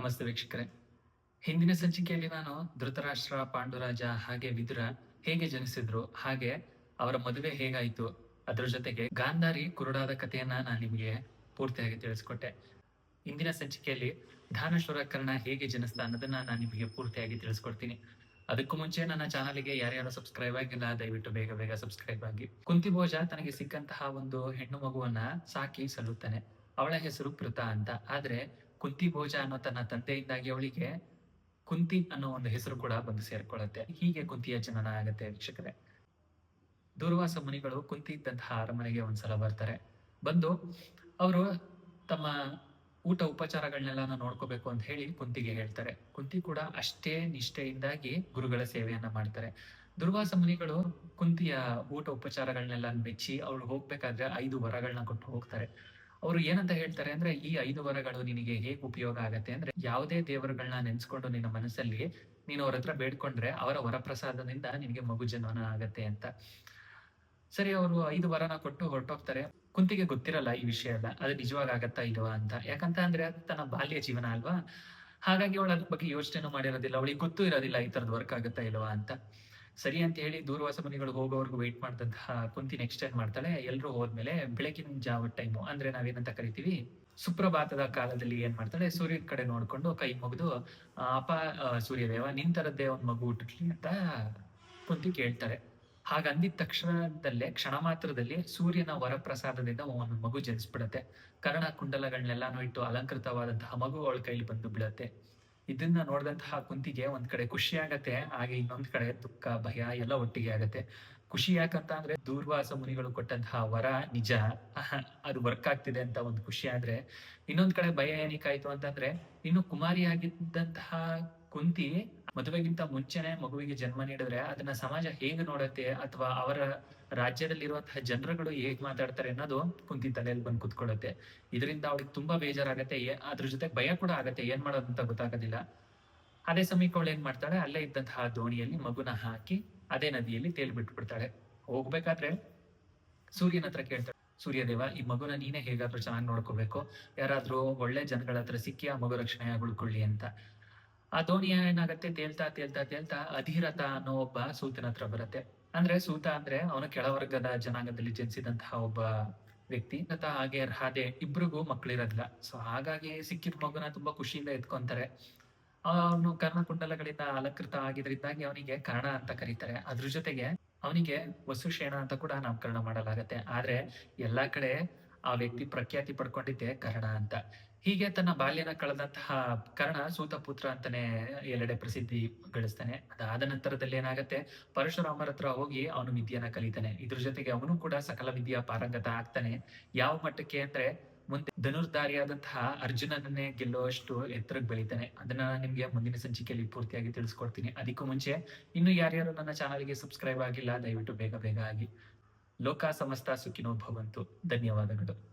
ನಮಸ್ತೆ ವೀಕ್ಷಕರೇ. ಹಿಂದಿನ ಸಂಚಿಕೆಯಲ್ಲಿ ನಾನು ಧೃತರಾಷ್ಟ್ರ, ಪಾಂಡುರಾಜ ಹಾಗೆ ವಿದುರ ಹೇಗೆ ಜನಿಸಿದ್ರು, ಹಾಗೆ ಅವರ ಮದುವೆ ಹೇಗಾಯಿತು, ಅದರ ಜೊತೆಗೆ ಗಾಂಧಾರಿ ಕುರುಡಾದ ಕಥೆಯನ್ನ ನಾನು ನಿಮಗೆ ಪೂರ್ತಿಯಾಗಿ ತಿಳಿಸ್ಕೊಟ್ಟೆ. ಇಂದಿನ ಸಂಚಿಕೆಯಲ್ಲಿ ಧಾನಶ್ವರ ಕರ್ಣ ಹೇಗೆ ಜನಿಸ್ತಾ ಅನ್ನೋದನ್ನ ನಾನು ನಿಮಗೆ ಪೂರ್ತಿಯಾಗಿ ತಿಳಿಸ್ಕೊಡ್ತೀನಿ. ಅದಕ್ಕೂ ಮುಂಚೆ ನನ್ನ ಚಾನಲ್ಗೆ ಯಾರ್ಯಾರು ಸಬ್ಸ್ಕ್ರೈಬ್ ಆಗಿಲ್ಲ, ದಯವಿಟ್ಟು ಬೇಗ ಬೇಗ ಸಬ್ಸ್ಕ್ರೈಬ್ ಆಗಿ. ಕುಂತಿಭೋಜ ತನಗೆ ಸಿಕ್ಕಂತಹ ಒಂದು ಹೆಣ್ಣು ಮಗುವನ್ನ ಸಾಕಿ ಸಲ್ಲುತ್ತಾನೆ. ಅವಳ ಹೆಸರು ಕೃತ ಅಂತ. ಆದ್ರೆ ಕುಂತಿ ಭೋಜ ಅನ್ನೋ ತನ್ನ ತಂದೆಯಿಂದಾಗಿ ಅವಳಿಗೆ ಕುಂತಿ ಅನ್ನೋ ಒಂದು ಹೆಸರು ಕೂಡ ಬಂದು ಸೇರ್ಕೊಳ್ಳುತ್ತೆ. ಹೀಗೆ ಕುಂತಿಯ ಜನನ ಆಗುತ್ತೆ ವೀಕ್ಷಕರೇ. ದೂರ್ವಾಸ ಮುನಿಗಳು ಕುಂತಿ ಇದ್ದಂತಹ ಅರಮನೆಗೆ ಒಂದ್ಸಲ ಬರ್ತಾರೆ. ಬಂದು ಅವರು ತಮ್ಮ ಊಟ ಉಪಚಾರಗಳನ್ನೆಲ್ಲ ನೋಡ್ಕೋಬೇಕು ಅಂತ ಹೇಳಿ ಕುಂತಿಗೆ ಹೇಳ್ತಾರೆ. ಕುಂತಿ ಕೂಡ ಅಷ್ಟೇ ನಿಷ್ಠೆಯಿಂದಾಗಿ ಗುರುಗಳ ಸೇವೆಯನ್ನ ಮಾಡ್ತಾರೆ. ದುರ್ವಾಸ ಮುನಿಗಳು ಕುಂತಿಯ ಊಟ ಉಪಚಾರಗಳನ್ನೆಲ್ಲ ಮೆಚ್ಚಿ ಅವಳು ಹೋಗ್ಬೇಕಾದ್ರೆ ಐದು ವರಗಳನ್ನ ಕೊಟ್ಟು ಹೋಗ್ತಾರೆ. ಅವರು ಏನಂತ ಹೇಳ್ತಾರೆ ಅಂದ್ರೆ, ಈ ಐದು ವರಗಳು ನಿನಗೆ ಹೇಗೆ ಉಪಯೋಗ ಆಗತ್ತೆ ಅಂದ್ರೆ, ಯಾವುದೇ ದೇವರುಗಳನ್ನ ನೆನ್ಸ್ಕೊಂಡು ನಿನ್ನ ಮನಸ್ಸಲ್ಲಿ ನೀನು ಅವ್ರ ಹತ್ರ ಬೇಡ್ಕೊಂಡ್ರೆ ಅವರ ವರಪ್ರಸಾದದಿಂದ ನಿನಗೆ ಮಗು ಜನ್ಮನ ಆಗತ್ತೆ ಅಂತ. ಸರಿ, ಅವರು ಐದು ವರನ ಕೊಟ್ಟು ಹೊರಟೋಗ್ತಾರೆ. ಕುಂತಿಗೆ ಗೊತ್ತಿರಲ್ಲ ಈ ವಿಷಯ ಎಲ್ಲ. ಅದು ನಿಜವಾಗ ಆಗತ್ತಾ ಇಲ್ವಾ ಅಂತ. ಯಾಕಂತ ಅಂದ್ರೆ, ಅದು ತನ್ನ ಬಾಲ್ಯ ಜೀವನ ಅಲ್ವಾ? ಹಾಗಾಗಿ ಅವಳು ಅದ್ರ ಬಗ್ಗೆ ಯೋಚನೆ ಮಾಡಿರೋದಿಲ್ಲ. ಅವಳಿಗೆ ಗೊತ್ತು ಇರೋದಿಲ್ಲ ಈ ತರದ್ ವರ್ಕ್ ಆಗುತ್ತಾ ಇಲ್ವಾ ಅಂತ. ಸರಿ ಅಂತ ಹೇಳಿ ದೂರ್ವಾಸ ಮನೆಗಳು ಹೋಗೋವರೆಗೂ ವೆಯ್ಟ್ ಮಾಡಿದಂತಹ ಕುಂತಿ ನೆಕ್ಸ್ಟ್ ಮಾಡ್ತಾಳೆ? ಎಲ್ಲರೂ ಹೋದ್ಮೇಲೆ ಬೆಳಕಿನ ಜಾವ ಟೈಮು ಅಂದ್ರೆ ನಾವೇನಂತ ಕರಿತೀವಿ? ಸುಪ್ರಭಾತದ ಕಾಲದಲ್ಲಿ ಏನ್ ಮಾಡ್ತಾಳೆ? ಸೂರ್ಯನ ಕಡೆ ನೋಡ್ಕೊಂಡು ಕೈ ಮುಗಿದು ಅಪ್ಪ ಆ, ಸೂರ್ಯದೇವ ನಿಂತರದ್ದೇ ಒಂದು ಮಗು ಹುಟ್ಟಲಿ ಅಂತ ಕುಂತಿ ಕೇಳ್ತಾರೆ. ಹಾಗಂದಿದ ತಕ್ಷಣದಲ್ಲೇ ಕ್ಷಣ ಮಾತ್ರದಲ್ಲಿ ಸೂರ್ಯನ ವರಪ್ರಸಾದದಿಂದ ಒಂದು ಮಗು ಜನಿಸ್ಬಿಡತ್ತೆ. ಕರ್ಣ ಕುಂಡಲಗಳನ್ನೆಲ್ಲಾನು ಇಟ್ಟು ಅಲಂಕೃತವಾದಂತಹ ಮಗು ಅವಳ ಕೈಲಿ ಬಂದು ಬೀಳತ್ತೆ. ಇದನ್ನ ನೋಡಿದಂತಹ ಕುಂತಿಗೆ ಒಂದ್ ಕಡೆ ಖುಷಿ ಆಗತ್ತೆ, ಹಾಗೆ ಇನ್ನೊಂದ್ ಕಡೆ ದುಃಖ, ಭಯ ಎಲ್ಲ ಒಟ್ಟಿಗೆ ಆಗತ್ತೆ. ಖುಷಿ ಯಾಕಂತ ಅಂದ್ರೆ ದೂರ್ವಾಸ ಮುನಿಗಳು ಕೊಟ್ಟಂತಹ ವರ ನಿಜ. ಅದು ವರ್ಕ್ ಆಗ್ತಿದೆ ಅಂತ ಒಂದು ಖುಷಿ ಆದ್ರೆ. ಇನ್ನೊಂದ್ ಕಡೆ ಭಯ ಏನಕ್ಕಾಯ್ತು ಅಂತಂದ್ರೆ, ಇನ್ನು ಕುಮಾರಿಯಾಗಿದ್ದಂತಹ ಕುಂತಿ ಮದುವೆಗಿಂತ ಮುಂಚೆನೆ ಮಗುವಿಗೆ ಜನ್ಮ ನೀಡಿದ್ರೆ ಅದನ್ನ ಸಮಾಜ ಹೇಗೆ ನೋಡತ್ತೆ ಅಥವಾ ಅವರ ರಾಜ್ಯದಲ್ಲಿರುವಂತಹ ಜನರುಗಳು ಹೇಗ್ ಮಾತಾಡ್ತಾರೆ ಅನ್ನೋದು ಕುಂತಿ ತಲೆಯಲ್ಲಿ ಬಂದು ಕುತ್ಕೊಳ್ಳುತ್ತೆ. ಇದರಿಂದ ಅವಳಿಗೆ ತುಂಬಾ ಬೇಜಾರಾಗತ್ತೆ. ಅದ್ರ ಜೊತೆ ಭಯ ಕೂಡ ಆಗತ್ತೆ. ಏನ್ ಮಾಡೋದು ಅಂತ ಗೊತ್ತಾಗೋದಿಲ್ಲ. ಅದೇ ಸಮಯಕ್ಕೆ ಅವಳು ಏನ್ ಮಾಡ್ತಾಳೆ? ಅಲ್ಲೇ ಇದ್ದಂತಹ ದೋಣಿಯಲ್ಲಿ ಮಗುನ ಹಾಕಿ ಅದೇ ನದಿಯಲ್ಲಿ ತೇಲ್ ಬಿಟ್ಬಿಡ್ತಾಳೆ. ಹೋಗ್ಬೇಕಾದ್ರೆ ಸೂರ್ಯನ ಹತ್ರ ಕೇಳ್ತಾಳೆ. ಸೂರ್ಯದೇವ, ಈ ಮಗುನ ನೀನೇ ಹೇಗಾದ್ರೂ ಚೆನ್ನಾಗಿ ನೋಡ್ಕೋಬೇಕು. ಯಾರಾದ್ರೂ ಒಳ್ಳೆ ಜನಗಳ ಹತ್ರ ಸಿಕ್ಕಿ ಆ ಮಗು ರಕ್ಷಣೆಯಾಗಿ ಉಳ್ಕೊಳ್ಳಿ ಅಂತ. ಆ ದೋಣಿ ಏನಾಗತ್ತೆ, ತೇಲ್ತಾ ತೇಲ್ತಾ ತೇಲ್ತಾ ಅಧಿರಥ ಅನ್ನೋ ಒಬ್ಬ ಸೂತನ ಹತ್ರ ಬರುತ್ತೆ. ಅಂದ್ರೆ ಸೂತ ಅಂದ್ರೆ ಅವನ ಕೆಳವರ್ಗದ ಜನಾಂಗದಲ್ಲಿ ಜನಿಸಿದಂತಹ ಒಬ್ಬ ವ್ಯಕ್ತಿ. ರಥ ಹಾಗೆ ರಾಧೆ ಇಬ್ರಿಗೂ ಮಕ್ಕಳಿರೋದಿಲ್ಲ ಸೊ ಹಾಗಾಗಿ ಸಿಕ್ಕಿದ ಮಗುನ ತುಂಬಾ ಖುಷಿಯಿಂದ ಎತ್ಕೊಂತಾರೆ. ಅವನು ಕರ್ಣಕುಂಡಲಗಳಿಂದ ಅಲಂಕೃತ ಆಗಿದ್ರಿಂದಾಗಿ ಅವನಿಗೆ ಕರ್ಣ ಅಂತ ಕರೀತಾರೆ. ಅದ್ರ ಜೊತೆಗೆ ಅವನಿಗೆ ವಸುಶೇಣ ಅಂತ ಕೂಡ ನಾಮಕರಣ ಮಾಡಲಾಗತ್ತೆ. ಆದ್ರೆ ಎಲ್ಲಾ ಕಡೆ ಆ ವ್ಯಕ್ತಿ ಪ್ರಖ್ಯಾತಿ ಪಡ್ಕೊಂಡಿದ್ದೆ ಕರ್ಣ ಅಂತ. ಹೀಗೆ ತನ್ನ ಬಾಲ್ಯನ ಕಳೆದಂತಹ ಕರ್ಣ ಸೂತಪುತ್ರ ಅಂತಾನೆ ಎಲ್ಲೆಡೆ ಪ್ರಸಿದ್ಧಿ ಗಳಿಸ್ತಾನೆ. ಅದಾದ ನಂತರದಲ್ಲಿ ಏನಾಗತ್ತೆ? ಪರಶುರಾಮರ ಹತ್ರ ಹೋಗಿ ಅವನು ವಿದ್ಯೆಯನ್ನ ಕಲಿತಾನೆ. ಇದ್ರ ಜೊತೆಗೆ ಅವನು ಕೂಡ ಸಕಲ ವಿದ್ಯೆಯ ಪಾರಂಗತ ಆಗ್ತಾನೆ. ಯಾವ ಮಟ್ಟಕ್ಕೆ ಅಂದ್ರೆ ಮುಂದೆ ಧನುರ್ಧಾರಿಯಾದಂತಹ ಅರ್ಜುನನನ್ನೇ ಗೆಲ್ಲುವಷ್ಟು ಎತ್ತರಕ್ಕೆ ಬೆಳಿತಾನೆ. ಅದನ್ನ ನಾನು ನಿಮ್ಗೆ ಮುಂದಿನ ಸಂಚಿಕೆಯಲ್ಲಿ ಪೂರ್ತಿಯಾಗಿ ತಿಳಿಸ್ಕೊಡ್ತೀನಿ. ಅದಕ್ಕೂ ಮುಂಚೆ ಇನ್ನು ಯಾರ್ಯಾರು ನನ್ನ ಚಾನಲ್ಗೆ ಸಬ್ಸ್ಕ್ರೈಬ್ ಆಗಿಲ್ಲ, ದಯವಿಟ್ಟು ಬೇಗ ಬೇಗ ಆಗಿ ಲೋಕ ಸಮಸ್ತ ಸುಖಿನೋ ಭವಂತು. ಧನ್ಯವಾದಗಳು.